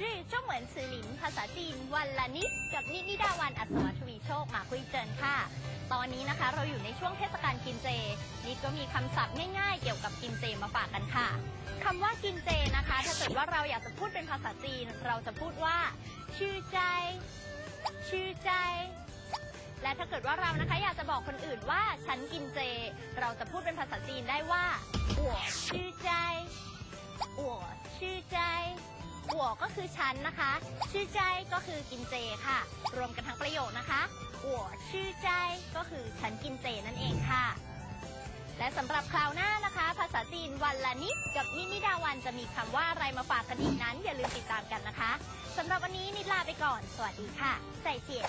ชื่อจ้องเหมือนซือหลินภาษาจีนวันละนิดกับนิดนิดาวันอัศวทวีโชคมาคุยเจินค่ะ ตอนนี้นะคะเราอยู่ในช่วงเทศกาลกินเจนิดก็มีคำศัพท์ง่ายๆ เกี่ยวกับกินเจมาฝากกันค่ะคำว่ากินเจนะคะ ถ้าเกิดว่าเราอยากจะพูดเป็นภาษาจีน เราจะพูดว่า ชื่อใจ ชื่อใจ และถ้าเกิดว่าเรานะคะอยากจะบอกคนอื่นว่าฉันกินเจ เราจะพูดเป็นภาษาจีนได้ว่า我ชื่ วก็คือฉันนะคะ ชื่อใจก็คือกินเจค่ะ รวมกันทั้งประโยคนะคะหัวชื่อใจก็คือฉันกินเจนั่นเองค่ะ และสำหรับคราวหน้านะคะ ภาษาจีนวันละนิดกับนิดนิดาวันจะมีคำว่าอะไรมาฝากกันอีกนั้น อย่าลืมติดตามกันนะคะสำหรับวันนี้นิดลาไปก่อน สวัสดีค่ะใส่เจีย